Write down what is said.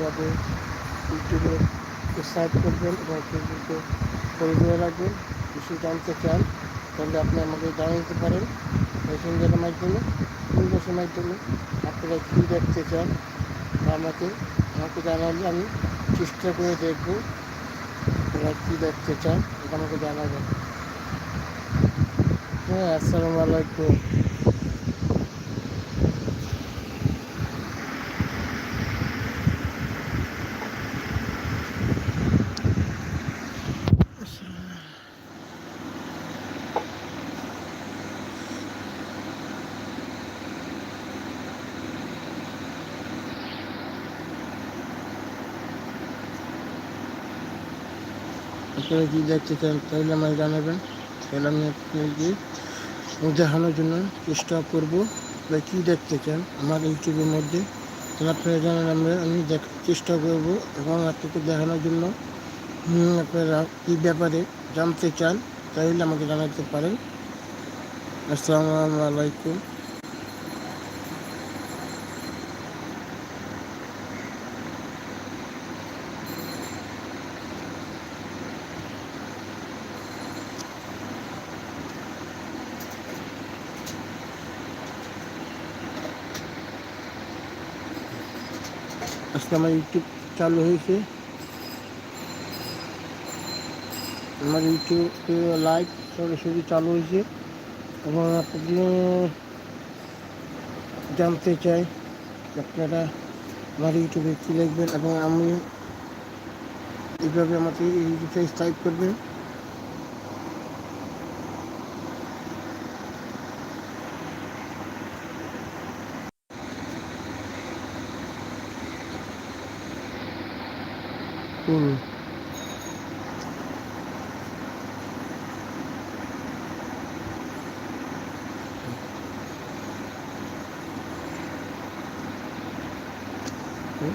কীভাবে ইউটিউবে সাইড করবেন এবং ফেসবুকে ফলো করে রাখবেন কিছু জানতে চান, তাহলে আপনি আমাকে জানিয়ে দিতে পারেন। মেসেঞ্জারের মাধ্যমে ইনবক্সের মাধ্যমে আপনারা কী দেখতে চান আমাকে আমাকে জানালে আমি চেষ্টা করে দেখব আপনারা কী দেখতে চান আমাকে জানাবেন। হ্যাঁ আসসালামু আলাইকুম। আপনারা কী দেখতে চান, তাহলে আমাকে জানাবেন। তাহলে আমি আপনাকে দেখানোর জন্য চেষ্টা করব বা কী দেখতে চান আমার ইউটিউবের মধ্যে। তাহলে আপনারা জানান, আমরা, আমি চেষ্টা করব এবং আপনাকে দেখানোর জন্য আপনারা কী ব্যাপারে জানতে চান, তাহলে আমাকে জানাতে পারেন। আসসালামু আলাইকুম। আজকে আমার ইউটিউব চালু হয়েছে। আমার ইউটিউব লাইভ সরাসরি চালু হয়েছে। এবং আপনি জানতে চাই আপনারা আমার ইউটিউবে কী লিখবেন এবং আমি এইভাবে আমাকে ইউটিউবে টাইপ করবেন। হুম হুম